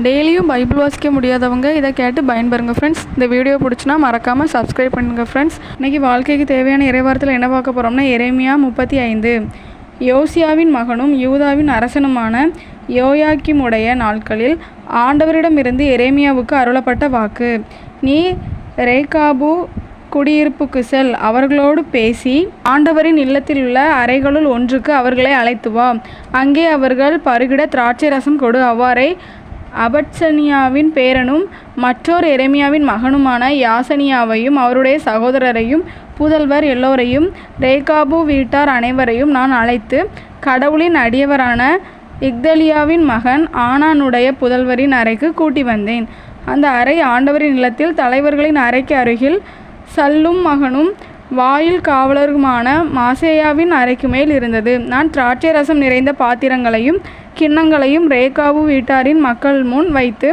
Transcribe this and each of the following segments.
டெய்லியும் பைபிள் வாசிக்க முடியாதவங்க இதை கேட்டு பயன்பெறுங்க ஃப்ரெண்ட்ஸ் இந்த வீடியோ பிடிச்சினா மறக்காமல் சப்ஸ்கிரைப் பண்ணுங்கள் ஃப்ரெண்ட்ஸ் இன்றைக்கி வாழ்க்கைக்கு தேவையான இறைவாரத்தில் என்ன பார்க்க போகிறோம்னா எரேமியா முப்பத்தி ஐந்து. யோசியாவின் மகனும் யூதாவின் அரசனுமான யோயாக்கிமுடைய நாட்களில் ஆண்டவரிடமிருந்து எரேமியாவுக்கு அருளப்பட்ட வாக்கு. நீ ரேகாபு குடியிருப்புக்கு செல் அவர்களோடு பேசி ஆண்டவரின் இல்லத்தில் உள்ள அறைகளுள் ஒன்றுக்கு அவர்களை அழைத்து வா. அங்கே அவர்கள் பருகிட திராட்சை ரசம் கொடு அவ்வாறே அபட்சனியாவின் பேரனும் மற்றோர் எரேமியாவின் மகனுமான யாசனியாவையும் அவருடைய சகோதரரையும் புதல்வர் எல்லோரையும் ரேகாபு வீட்டார் அனைவரையும் நான் அழைத்து கடவுளின் அடியவரான இக்தலியாவின் மகன் ஆனானுடைய புதல்வரின் அறைக்கு கூட்டி வந்தேன். அந்த அறை ஆண்டவரின் நிலத்தில் தலைவர்களின் அறைக்கு அருகில் சல்லும் மகனும் வாயில் காவலருமான மாசேயாவின் அறைக்கு மேல் இருந்தது. நான் திராட்சை ரசம் நிறைந்த பாத்திரங்களையும் கிண்ணங்களையும் ரேகாவு வீட்டாரின் மக்கள் முன் வைத்து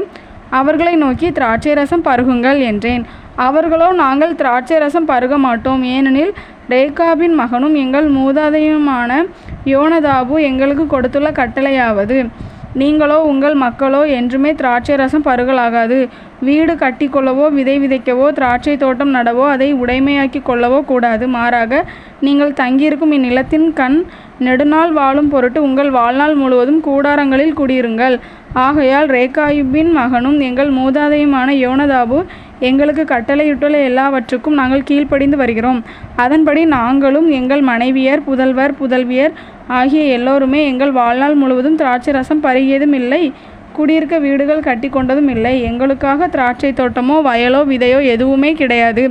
அவர்களை நோக்கி திராட்சை ரசம் பருகுங்கள் என்றேன். அவர்களோ நாங்கள் திராட்சை ரசம் பருக மாட்டோம். ஏனெனில் ரேகாபின் மகனும் எங்கள் மூதாதையுமான யோனதாபு எங்களுக்கு கொடுத்துள்ள கட்டளையாவது. நீங்களோ உங்கள் மக்களோ என்றுமே திராட்சை ரசம் பருகலாகாது. வீடு கட்டிக்கொள்ளவோ விதை விதைக்கவோ திராட்சை தோட்டம் நடவோ அதை உடைமையாக்கி கொள்ளவோ கூடாது. மாறாக நீங்கள் தங்கியிருக்கும் இந்நிலத்தின் கண் நெடுநாள் வாழும் பொருட்டு உங்கள் வாழ்நாள் முழுவதும் கூடாரங்களில் குடியிருங்கள். ஆகையால் ரேகாயுபின் மகனும் எங்கள் மூதாதையுமான யோனதாபு எங்களுக்கு கட்டளையிட்டுள்ள எல்லாவற்றுக்கும் நாங்கள் கீழ்ப்படிந்து வருகிறோம். அதன்படி நாங்களும் எங்கள் மனைவியர் புதல்வர் புதல்வியர் ஆகிய எல்லோருமே எங்கள் வாழ்நாள் முழுவதும் திராட்சை ரசம் பருகியதும் இல்லை குடியிருக்க வீடுகள் கட்டி கொண்டதும் இல்லை எங்களுக்காக திராட்சை தோட்டமோ வயலோ விதையோ எதுவுமே கிடையாது.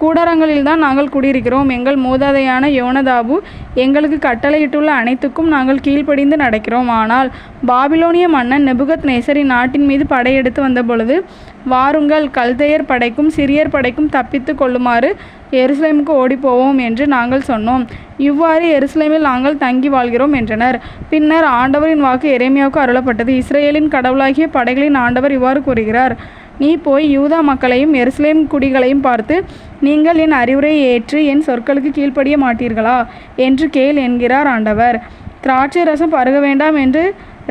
கூடாரங்களில்தான் நாங்கள் குடியிருக்கிறோம். எங்கள் மூதாதையான யோனதாபு எங்களுக்கு கட்டளையிட்டுள்ள அனைத்துக்கும் நாங்கள் கீழ்ப்படிந்து நடக்கிறோம். ஆனால் பாபிலோனிய மன்னன் நெபுகத் நேசரின் நாட்டின் மீது படையெடுத்து வந்தபொழுது வாருங்கள் கல்தையர் படைக்கும் சிறியர் படைக்கும் தப்பித்து கொள்ளுமாறு எருசலேமுக்கு ஓடிப்போவோம் என்று நாங்கள் சொன்னோம். இவ்வாறு எருசலேமில் நாங்கள் தங்கி வாழ்கிறோம் என்றனர். பின்னர் ஆண்டவரின் வாக்கு எரேமியாவுக்கு அருளப்பட்டது. இஸ்ரேலின் கடவுளாகிய படைகளின் ஆண்டவர் இவ்வாறு கூறுகிறார். நீ போய் யூதா மக்களையும் எருசலேம் குடிகளையும் பார்த்து நீங்கள் என் அறிவுரையை ஏற்று என் சொற்களுக்கு கீழ்ப்படிய மாட்டீர்களா? என்று கேள் என்கிறார் ஆண்டவர். திராட்சை ரசம் பருக வேண்டாம் என்று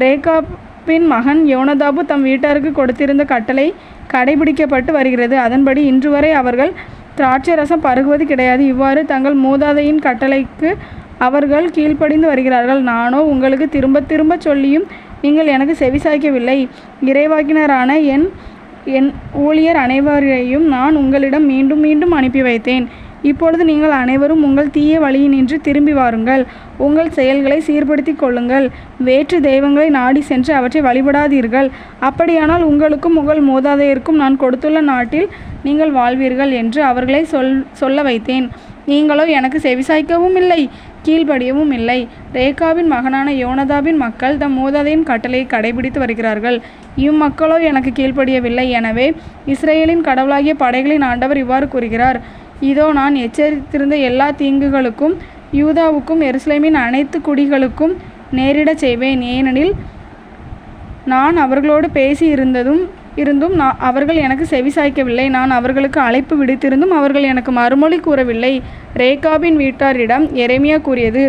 ரேகாப்பின் மகன் யோனதாபு தம் வீட்டாருக்கு கொடுத்திருந்த கட்டளை கடைபிடிக்கப்பட்டு வருகிறது. அதன்படி இன்று வரை அவர்கள் திராட்சை ரசம் பருகுவது கிடையாது. இவ்வாறு தங்கள் மூதாதையின் கட்டளைக்கு அவர்கள் கீழ்ப்படிந்து வருகிறார்கள். நானோ உங்களுக்கு திரும்ப திரும்ப சொல்லியும் நீங்கள் எனக்கு செவிசாய்க்கவில்லை. இறைவாக்கினரான என் என் ஊழியர் அனைவரையும் நான் உங்களிடம் மீண்டும் மீண்டும் அனுப்பி வைத்தேன். இப்பொழுது நீங்கள் அனைவரும் உங்கள் தீய வழியினின்று திரும்பி வாருங்கள். உங்கள் செயல்களை சீர்படுத்தி கொள்ளுங்கள். வேற்று தெய்வங்களை நாடி சென்று அவற்றை வழிபடாதீர்கள். அப்படியானால் உங்களுக்கும் உங்கள் மூதாதையருக்கும் நான் கொடுத்துள்ள நாட்டில் நீங்கள் வாழ்வீர்கள் என்று அவர்களை சொல் சொல்ல வைத்தேன். நீங்களோ எனக்கு செவிசாய்க்கவும் இல்லை. கீழ்படியவும் இல்லை. ரேகாவின் மகனான யோனதாவின் மக்கள் தம் மூதாதையின் கட்டளையை கடைபிடித்து வருகிறார்கள். இம்மக்களோ எனக்கு கீழ்ப்படியவில்லை எனவே இஸ்ரேலின் கடவுளாகிய படைகளின் ஆண்டவர் இவ்வாறு கூறுகிறார். இதோ நான் எச்சரித்திருந்த எல்லா தீங்குகளுக்கும் யூதாவுக்கும் எருசலேமின் அனைத்து குடிகளுக்கும் நேரிடச் செய்வேன். ஏனெனில் நான் அவர்களோடு பேசி இருந்ததும் இருந்தும் நான் அவர்கள் எனக்கு செவிசாய்க்கவில்லை நான் அவர்களுக்கு அழைப்பு விடுத்திருந்தும் அவர்கள் எனக்கு மறுமொழி கூறவில்லை. ரேகாபின் வீட்டாரிடம் எரேமியா கூறியது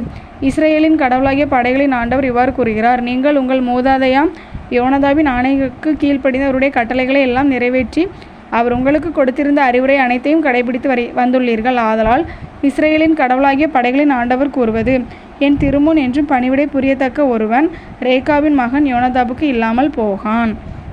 இஸ்ரேலின் கடவுளாகிய படைகளின் ஆண்டவர் இவ்வாறு கூறுகிறார் நீங்கள் உங்கள் மூதாதையாம் யோனதாவின் ஆணைக்கு கீழ்ப்படிந்து அவருடைய கட்டளைகளை எல்லாம் நிறைவேற்றி அவர் உங்களுக்கு கொடுத்திருந்த அறிவுரை அனைத்தையும் கடைபிடித்து வரை வந்துள்ளீர்கள். ஆதலால் இஸ்ரேலின் கடவுளாகிய படைகளின் ஆண்டவர் கூறுவது என் திருமுன் என்றும் பணிவிடை புரியத்தக்க ஒருவன் ரேகாவின் மகன் யோனதாபுக்கு இல்லாமல் போகான்.